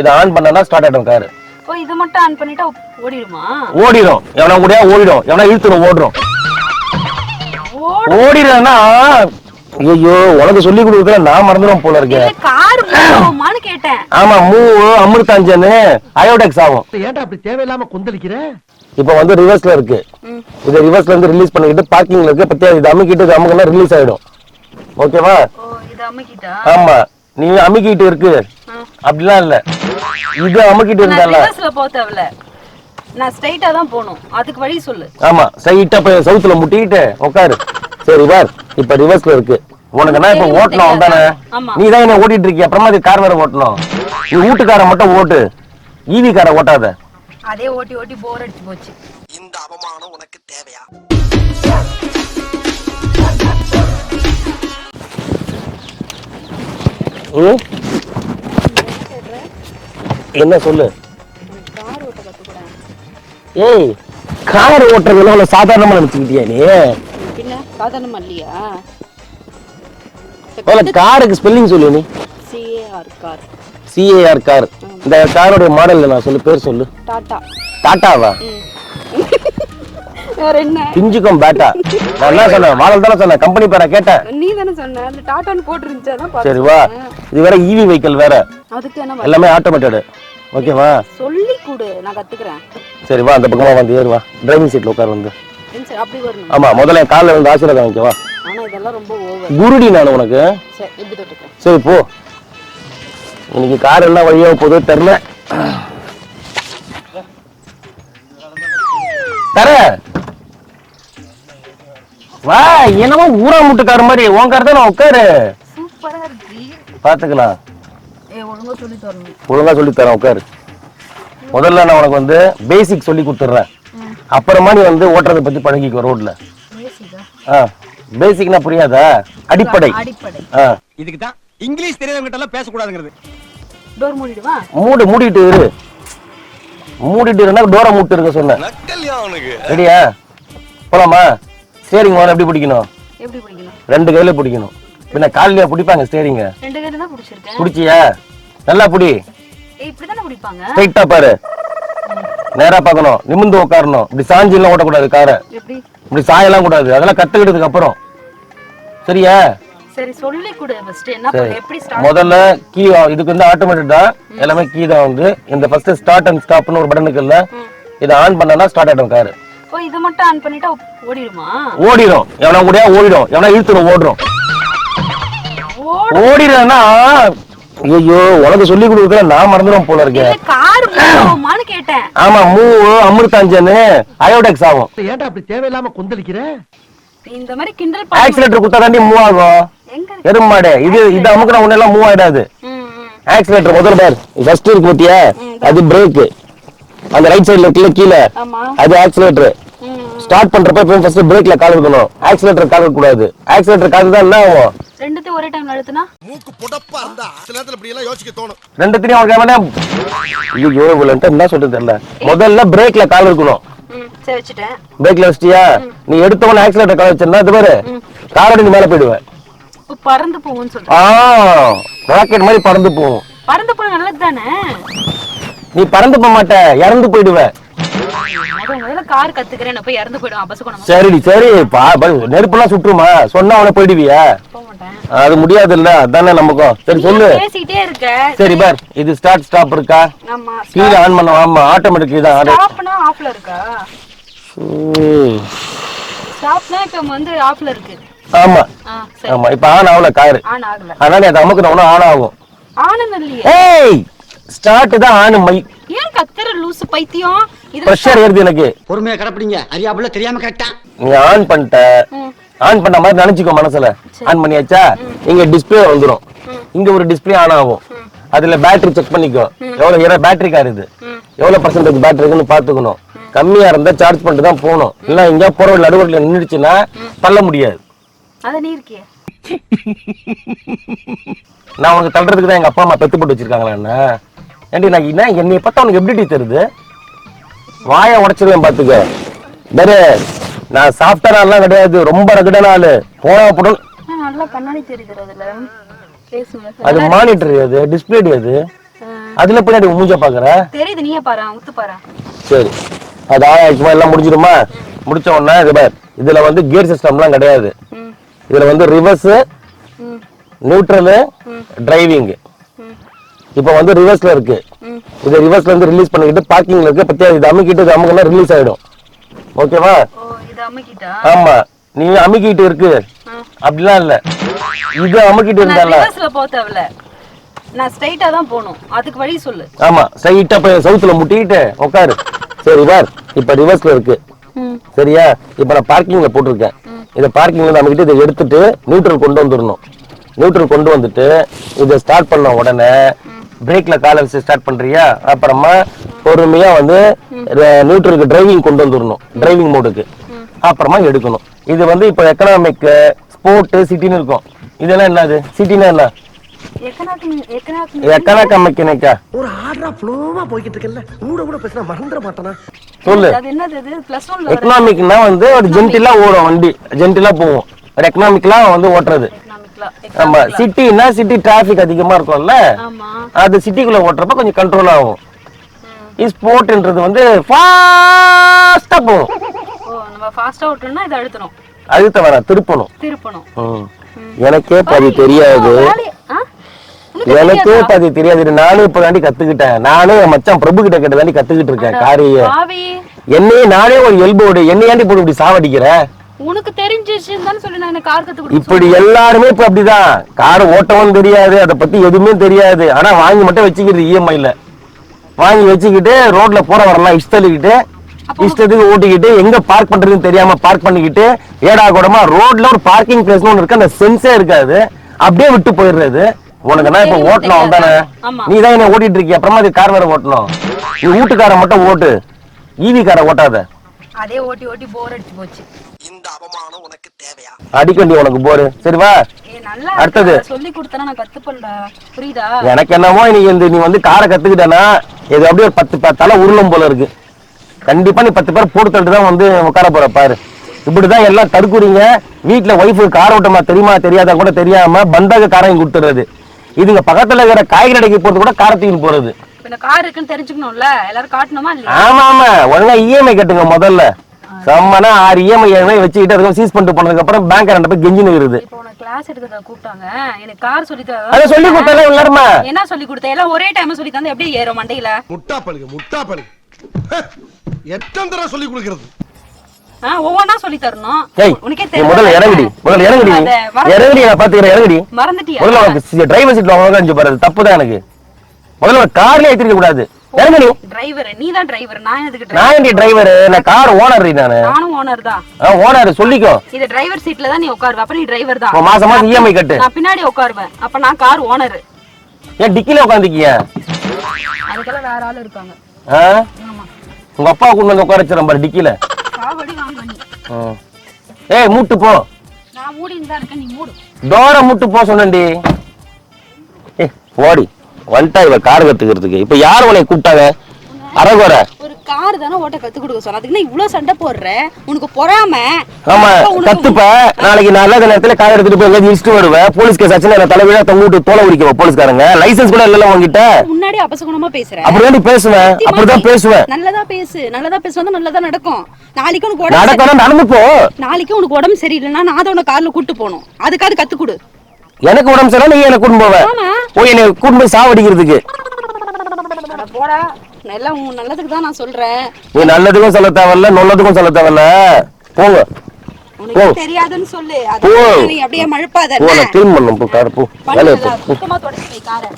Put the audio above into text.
இதை ஆன் பண்ணனா ஸ்டார்ட் ஆயிடும் காரு ஓ இதை மட்டும் ஆன் பண்ணிட்டா ஓடிடுமா? ஓடிடும். எவனா கூடயா ஓடிடும். எவனா இழுத்துடும் ஓடுறோம். ஓட ஓடிடுறேன்னா ஐயோ உனக்கு சொல்லி கொடுக்குறதுல நான் மறந்துடும் போல இருக்கேன் கார் போகுமான்னு கேட்டேன். ஆமா மூவு அமிர்தாஞ்சனு அயோடெக்ஸ் ஆகும். ஏன்டா அப்படி தேவையில்லாம கொந்தளிக்கிற? இப்போ வந்து ரிவர்ஸ்ல இருக்கு. இதை ரிவர்ஸ்ல இருந்து ரிலீஸ் பண்ணிக்கிட்டு பார்க்கிங்ல இருக்கு. பத்தியா இது அமுக்கிட்டு இது அமுக்குனா ரிலீஸ் ஆயிடும். ஓகேவா ஓ இது அமுக்கிட்டா? ஆமா. நீ அமுக்கிட்டு இருக்கு. அப்படிலாம் இல்ல. இது அமுக்கிட்டு இருந்தால. ரிவர்ஸ்ல போக தேவையில்ல. நான் ஸ்ட்ரைட்டா தான் போகணும். அதுக்கு வழி சொல்லு. ஆமா ஸ்ட்ரைட்டா போய் சவுத்துல முட்டிக்கிட்டு உட்காரு சரி பார். இப்ப ரிவர்ஸ்ல இருக்கு. உனக்கு என்ன இப்ப ஓட்டணும் தானே ஆமா. நீ தான் என்ன ஓட்டிட்டு இருக்கிய? அப்புறமா இது கார் வேற ஓட்டணும். நீ வீட்டுக்கார மட்டும் ஓட்டு. ஈவி கார ஓட்டாத. அதே ஓட்டி ஓட்டி போர் அடிச்சு போச்சு. இந்த அவமானம் உனக்கு தேவையா? ம்? என்ன சொல்லு? ஏய் கார் ஓட்டுறதுல அவ்வளவு சாதாரணமா நினைச்சுக்கிட்டியா நீ? பின்ன சாதாரணமா இல்லையா? முதல்ல காருக்கு ஸ்பெல்லிங் சொல்லு நீ. C A R car. C A R car. இந்த காரோட மாடல் நான் சொல்லு பேர் சொல்லு. டாடா டாட்டாவா? வேற என்ன? பிஞ்சுக்கும் பேட்டா நான் என்ன சொன்னேன்? மாடல் தானே சொன்னேன்? கம்பெனி பேரை கேட்டேன். நீ தானே சொன்ன. அதுல டாட்டான்னு போட்டுருந்துச்சு அதான் சரி வா. இது வேற ஈவி வெஹிக்கிள் வேற. அதுக்கு என்ன எல்லாமே ஆட்டோமேட்டடு ஓகேவா சொல்லி கொடு நான் கத்துக்கிறேன். சரி வா அந்த பக்கமா வந்து ஏறு வா. டிரைவிங் சீட்ல உட்கார் வந்து. அப்படி வரணும்? ஆமா முதல்ல காலில் வந்து ஆசீர்வாதம் வாங்கிக்கவா ஆனா இதெல்லாம் ரொம்ப ஓவர் குருடி நான் உனக்கு. சரி எப்படி தொட்டுக்கிறேன் சரி போ. இன்னைக்கு கார் என்ன வழியாக போதோ தெரில தர. வா என்னமோ ஊரா முட்டுக்கார மாதிரி உன் கார் தானே உட்காரு சூப்பரா இருக்கு. பாத்துக்கலாம். ஏ ஒழுங்கா சொல்லி தரேன் உட்காரு. முதல்ல நான் உனக்கு வந்து பேசிக் சொல்லி கொடுத்துட்றேன். அப்புறமா நீ வந்து ஓட்டுறதை பத்தி பழகிக்கோ ரோட்ல பேசிக்கா ஆ? பேசிக்னா புரியாதா? அடிப்படை. அடிப்படை ஆ. இதுக்கு தான் இங்கிலீஷ் தெரியாதவங்க கிட்ட எல்லாம் பேசக்கூடாதுங்கிறது. டோர் மூடிடுவா? மூடு மூடிட்டு இரு. மூடிட்டு இருந்தா டோரை மூட்டு இருக்க சொன்னேன். ரெடியா? போலாமா? ஸ்டேரிங் முதல்ல எப்படி பிடிக்கணும்? எப்படி பிடிக்கணும்? ரெண்டு கையில பிடிக்கணும். பின்ன காலிலேயே பிடிப்பாங்க ஸ்டேரிங்க ரெண்டு கையில தான் பிடிச்சிருக்கேன். பிடிச்சியா? நல்லா பிடி. ஸ்ட்ரைட்டா பாரு. நேரா பார்க்கணும். நிமிந்து உட்காரணும். இப்படி சாஞ்சி எல்லாம் ஓட்டக்கூடாது காரை. இப்படி சாயலாம் கூடாது. அதெல்லாம் கத்துக்கிட்டதுக்கு அப்புறம். சரியா? முதல்ல கீ இதுக்கு வந்து ஆட்டோமேட்டிக் தான் எல்லாமே கீ தான் வந்து இந்த ஃபர்ஸ்ட் ஸ்டார்ட் அண்ட் ஸ்டாப்னு ஒரு பட்டன் இருக்குல்ல இதை ஆன் பண்ணனா ஸ்டார்ட் ஆயிடும் காரு. ஓ இதை மட்டும் ஆன் பண்ணிட்டா ஓடிடுமா? ஓடிடும். எவனா கூடயா ஓடிடும். எவனா இழுத்துடும் ஓடுறோம். ஓட. ஓடிடுறேன்னா ஐயோ உனக்கு சொல்லி கொடுக்குறதுல நான் மறந்துடும் போல இருக்கேன் கார் கேட்டேன். ஆமா மூவு அமிர்தாஞ்சனு அயோடெக்ஸ் ஆகும். ஏன்டா அப்படி தேவையில்லாம கொந்தளிக்கிற? நீ இந்த மாதிரி கிண்டல் பண்ண ஆக்சிலேட்டர் கொடுத்தா தாண்டி மூவ் ஆகும் எங்க எருமாடு இது இது அமுக்குனா ஒண்ணு எல்லாம் மூவ் ஆயிடாது. ஆக்சிலேட்டர் முதல்ல பார். ஃபர்ஸ்ட் இருக்கு பாத்தியா? அது பிரேக் அந்த ரைட் சைடுல இருக்குல்ல கீழே ஆமா. அது ஆக்சிலேட்டர் ஸ்டார்ட் பண்றப்ப எப்பவும் ஃபர்ஸ்ட் பிரேக்ல கால் வைக்கணும். ஆக்சிலேட்டர் கால் கூடாது ஆக்சிலேட்டர் கால் தான் என்ன ஆகும்? ரெண்டுத்தையும் ஒரே டைம்ல அழுத்துனா? மூக்கு புடப்பா இருந்தா சில நேரத்துல இப்படி எல்லாம் யோசிக்க தோணும். ரெண்டுத்தையும் அவனுக்கு அவனே ஐயோ இவ்வளவு என்ன சொல்றது தெரியல. முதல்ல பிரேக்ல கால் இருக்கணும். சரி பிரேக்ல வச்சிட்டியா? நீ எடுத்தவன ஆக்சிலேட்டர் கால் வச்சிருந்தா இது பாரு. காரோட நீ மேல போயிடுவேன். பறந்து போகும்னு சொல்றேன் ஆ ராக்கெட் மாதிரி பறந்து போகும். பறந்து போன நல்லது தானே? நீ பறந்து போக மாட்ட இறந்து போயிடுவ கார் கத்துக்கிறேன் போய் இறந்து சரிடி சரி பா, நெருப்புலாம் சுற்றுமா? சொன்னா அவனை போயிடுவியா? அது முடியாது இல்ல அதானே நமக்கும் சரி சொல்லு. பேசிக்கிட்டே இருக்க. சரி பார். இது ஸ்டார்ட் ஸ்டாப் இருக்கா? ஆமா கீழே ஆன் பண்ண ஆமா ஆட்டோமேட்டிக் தான் ஆடு. ஸ்டாப்னா ஆஃப்ல இருக்கா. ஸ்டாப்னா இப்ப வந்து ஆஃப்ல இருக்கு. ஆமா. ஆமா இப்ப ஆன் ஆகல காரு ஆன் ஆகல. அதனால நீ அதை அமுக்கணும் ஆன் ஆகும். ஆனந்தம் இல்லையே. ஏய் ஸ்டார்ட் தான் ஆன் மை. ஏன் கத்துற லூசு பைத்தியம்? இது ப்ரெஷர் ஏறுது எனக்கு. பொறுமையா கடப்பிடிங்க. அறியாப்புல தெரியாம கரெக்டா? நீ ஆன் பண்ணிட்ட. ஆன் பண்ண மாதிரி நினைச்சுக்கோ மனசுல. ஆன் பண்ணியாச்சா? இங்க டிஸ்பிளே வந்துரும். இங்க ஒரு டிஸ்பிளே ஆன் ஆகும். அதுல பேட்டரி செக் பண்ணிக்கோ. எவ்வளவு ஏற பேட்டரி கார் இது. எவ்வளவு பர்சன்டேஜ் பேட்டரி இருக்குன்னு பாத்துக்கணும் கம்மியா இருந்தா சார்ஜ் பண்ணிட்டு தான் போகணும். இல்ல எங்க போற நடுவரில் நின்றுச்சுன்னா தள்ள முடியாது. நான் உனக்கு தள்ளுறதுக்கு தான் எங்க அப்பா அம்மா பெத்து போட்டு வச்சிருக்காங்களா என்ன? ஏண்டி நான் என்ன என்னைய பார்த்தா உனக்கு எப்படி தெரியுது? வாயை உடைச்சிருவேன் பாத்துக்க வேற நான் சாஃப்டா எல்லாம் கிடையாது. ரொம்ப ரகடான ஆளு. போனா நல்லா கண்ணாடி தெரியுது பேசுங்க. அது மானிட்டர் அது டிஸ்பிளே அது அதுல பின்னாடி மூஞ்ச பாக்குற? தெரியுது நீயே பாரு உத்து பாரு. சரி. அது ஆயிடுச்சுமா எல்லாம் முடிஞ்சிருமா முடிச்ச உடனே இது பார். இதுல வந்து கியர் சிஸ்டம்லாம் கிடையாது. இதுல வந்து ரிவர்ஸ் நியூட்ரலு டிரைவிங் இப்போ வந்து ரிவர்ஸ்ல இருக்கு. இது ரிவர்ஸ்ல இருந்து ரிலீஸ் பண்ணிக்கிட்டு பார்க்கிங்ல இருக்கு பத்தியா இது அமுக்கிட்டு அமுக்கினா ரிலீஸ் ஆயிடும். ஓகேவா ஆமா நீ அமுக்கிட்டு இருக்கு. அப்படிலாம் இல்ல. இது அமுக்கிட்டு இருந்தால? போக நான் ஸ்ட்ரைட்டா தான் போகணும். அதுக்கு வழி சொல்லு. ஆமா ஸ்ட்ரைட்டா போய் சவுத்துல முட்டிக்கிட்டு உட்காரு சரி பார் இப்ப ரிவர்ஸ்ல இருக்கு. சரியா? இப்ப நான் பார்க்கிங்ல போட்டிருக்கேன். இதை பார்க்கிங்ல நம்மகிட்ட இதை எடுத்துட்டு நியூட்ரல் கொண்டு வந்துடணும் நியூட்ரல் கொண்டு வந்துட்டு இதை ஸ்டார்ட் பண்ண உடனே பிரேக்ல காலை வச்சு ஸ்டார்ட் பண்றியா? அப்புறமா பொறுமையா வந்து நியூட்ரலுக்கு டிரைவிங் கொண்டு வந்துடணும் டிரைவிங் மோடுக்கு அப்புறமா எடுக்கணும். இது வந்து இப்போ எக்கனாமிக் ஸ்போர்ட் சிட்டின்னு இருக்கும். இதெல்லாம் என்னது? சிட்டினா என்ன? மெக்கானிக்கா ஒரு ஆர்டரா ஃப்ளோவா போய்கிட்டு இருக்கல கூட கூட பேசினா மறந்துட மாட்டானா? சொல்லு. அது என்னது இது? பிளஸ் ஒன்ல வர எக்கனாமிக்னா வந்து ஒரு ஜென்டிலா ஓடும் வண்டி. ஜென்டிலா போகும். ஒரு எக்கனாமிக்லாம் வந்து ஓட்டுறது. ஆமா சிட்டினா சிட்டி டிராபிக் அதிகமா இருக்கும்ல? ஆமா. அது சிட்டிக்குள்ள ஓட்டுறப்ப கொஞ்சம் கண்ட்ரோல் ஆகும். ஸ்போர்ட்ன்றது வந்து ஃபாஸ்டா போகும். நம்ம ஃபாஸ்டா ஓட்டணும்னா இதை அழுத்தணும். அழுத்த வேணாம் திருப்பணும். திருப்பணும். எனக்கே பாதி தெரியாது. எனக்கே? பாதி தெரியாது. நானும் இப்ப தாண்டி கத்துக்கிட்டேன். நானும் என் மச்சான் பிரபு கிட்ட கிட்ட தாண்டி கத்துக்கிட்டு இருக்கேன் காரிய என்னையே நானே ஒரு எல்போடு என்னையாண்டி போட்டு இப்படி சாவடிக்கிற? உனக்கு தெரிஞ்சிச்சுன்னு தானே சொல்லி நான் கார் கத்து இப்படி எல்லாருமே இப்ப அப்படிதான். கார் ஓட்டவும் தெரியாது அதை பத்தி எதுவுமே தெரியாது. ஆனா வாங்கி மட்டும் வச்சுக்கிறது இஎம்ஐல வாங்கி வச்சுக்கிட்டு ரோட்ல போற வரலாம் இஷ்டலிக்கிட்டு இஷ்டத்துக்கு ஓட்டிக்கிட்டு எங்க பார்க் பண்றதுன்னு தெரியாம பார்க் பண்ணிக்கிட்டு ஏடா கூடமா ரோட்ல ஒரு பார்க்கிங் பிளேஸ் ஒன்று இருக்கு. அந்த சென்ஸே இருக்காது. அப்படியே விட்டு போயிடுறது. உனக்கு என்ன இப்ப ஓட்டணும் தானே ஆமா. நீ தான் என்ன ஓட்டிட்டு இருக்கிய. அப்புறமா அது கார் வேற ஓட்டணும். நீ வீட்டுக்கார மட்டும் ஓட்டு. ஈவி காரை ஓட்டாத. அதே ஓட்டி ஓட்டி போர் அடிச்சு போச்சு. இந்த அவமானம் உனக்கு தேவையா? அடிக்கண்டி உனக்கு போரு சரி வா. ஏ நல்லா அடுத்தது. சொல்லி கொடுத்தனா நான் கத்துப்பேன்டா. புரியுதா? எனக்கு என்னமோ நீ இந்த நீ வந்து காரை கத்துக்கிட்டேன்னா இது அப்படியே ஒரு பத்து தலை உருளும் போல இருக்கு. கண்டிப்பா நீ பத்து பேர் போட்டு தள்ளிட்டு தான் வந்து உட்கார போற பாரு. இப்படிதான் எல்லாம் தடுக்குறீங்க. வீட்டுல ஒய்ஃபு கார் ஓட்டமா தெரியுமா தெரியாதா கூட தெரியாம பந்தாக காரையும் கொடுத்துறது இதுங்க பக்கத்துல இருக்கிற காய்கறி கடைக்கு போறது கூட காரத்தையும் போறது. கார் இருக்குன்னு தெரிஞ்சுக்கணும்ல? எல்லாரும் காட்டணுமா இல்லையா? ஆமா ஆமா. ஒழுங்கா இஎம்ஐ கட்டுங்க முதல்ல. செம்மனா ஆறு இஎம்ஐ இஎம்ஐ வச்சுக்கிட்டு அதுக்கு சீஸ் பண்ணிட்டு போனதுக்கு அப்புறம் பேங்க் ரெண்டு போய் கெஞ்சின்னு இருக்குது. இப்போ உனக்கு கிளாஸ் எடுக்கிறத கூப்பிட்டாங்க. எனக்கு கார் சொல்லி தர. அதை சொல்லி கொடுத்தாலே எல்லாருமா என்ன சொல்லி கொடுத்த? எல்லாம் ஒரே டைம் சொல்லி தந்தா எப்படி ஏறும் மண்டையில? முட்டா பழுகு முட்டா பழுகு எத்தனை தடவை சொல்லி கொடுக்கறது? ஆ, ஒவ்வொன்னா சொல்லி தரணும். ஏய் உனக்கே நீ முதல்ல இறங்குடி. முதல்ல இறங்குடி. அத மறந்து- இறங்குடி நான் பாத்துக்கிறேன் இறங்குடி. மறந்துட்டியா? முதல்ல உனக்கு டிரைவர் சீட்ல உட்காந்து அஞ்சு பாரு. தப்பு தான் எனக்கு. முதல்ல ஒரு கார்லயே ஏத்திருக்க கூடாது. இறங்கு நீ டிரைவர் நீ தான் டிரைவர் நான் எதுக்கு? நான் ஏன்டி டிரைவர் நான் கார் ஓனர் நானு. நானும் ஓனர் தான். ஓனர் சொல்லிக்கோ. இது டிரைவர் சீட்ல தான் நீ உட்காருவ. அப்ப நீ டிரைவர் தான். மாசம் மாசம் இஎம்ஐ கட்டு. நான் பின்னாடி உட்காருவேன் அப்ப நான் கார் ஓனர் ஏன் டிக்கில உட்காந்துக்கிய? அதுக்கெல்லாம் வேற ஆள் இருக்காங்க. ஆமா உங்க அப்பா கொண்டு வந்து உட்கார வச்சிடறேன் பாரு டிக்கில. ஏய் மூட்டு போ. டோர மூட்டு போ ஏய் ஓடி. வந்துட்டா இவ கார் கத்துக்கிறதுக்கு. இப்ப யார் உன்னை கூப்பிட்டாங்க அரகுற கார் தானே ஓட்ட கத்து கொடுக்க சொன்ன? அதுக்கு இவ்வளவு சண்டை போடுற? உனக்கு பொறாம? ஆமா கத்துப்ப. நாளைக்கு நல்ல நேரத்துல கார் எடுத்துட்டு போய் எங்கேயாவது இடிச்சுட்டு வருவேன். போலீஸ் கேஸ் ஆச்சுன்னா என்ன தலைவிழா தொங்க விட்டு தோலை உரிக்கவா போலீஸ்காரங்க? லைசென்ஸ் கூட இல்லல உங்ககிட்ட முன்னாடி அபசகுணமா பேசுற. அப்படிதான் பேசுவேன். அப்படிதான் பேசுவேன். நல்லதா பேசு. நல்லதா பேசுவது நல்லதா நடக்கும். நாளைக்கு உனக்கு உடம்பு நடக்கணும் நடந்து போ. நாளைக்கு உனக்கு உடம்பு சரியில்லைன்னா நான் தான் உனக்கு கார்ல கூட்டு போகணும். அதுக்காவது கத்து கொடு. எனக்கு உடம்பு சரியில்லை நீ எனக்கு கூட்டு போவ. ஆமா. போய் என்னை கூட்டு போய் சாவடிக்கிறதுக்கு. போடா. எல்லாம் உன் நல்லதுக்கு தான் நான் சொல்றேன். நீ நல்லதுக்கும் சொல்ல தேவையில்ல நல்லதுக்கும் சொல்ல தேவையில்ல. போங்க. உனக்கு தெரியாதுன்னு சொல்லு. அது. நீ அப்படியே மழுப்பாத போ நான் க்ளீன் போ கார் போ. வேலையை போ. சுத்தமா தொடச்சு காரை.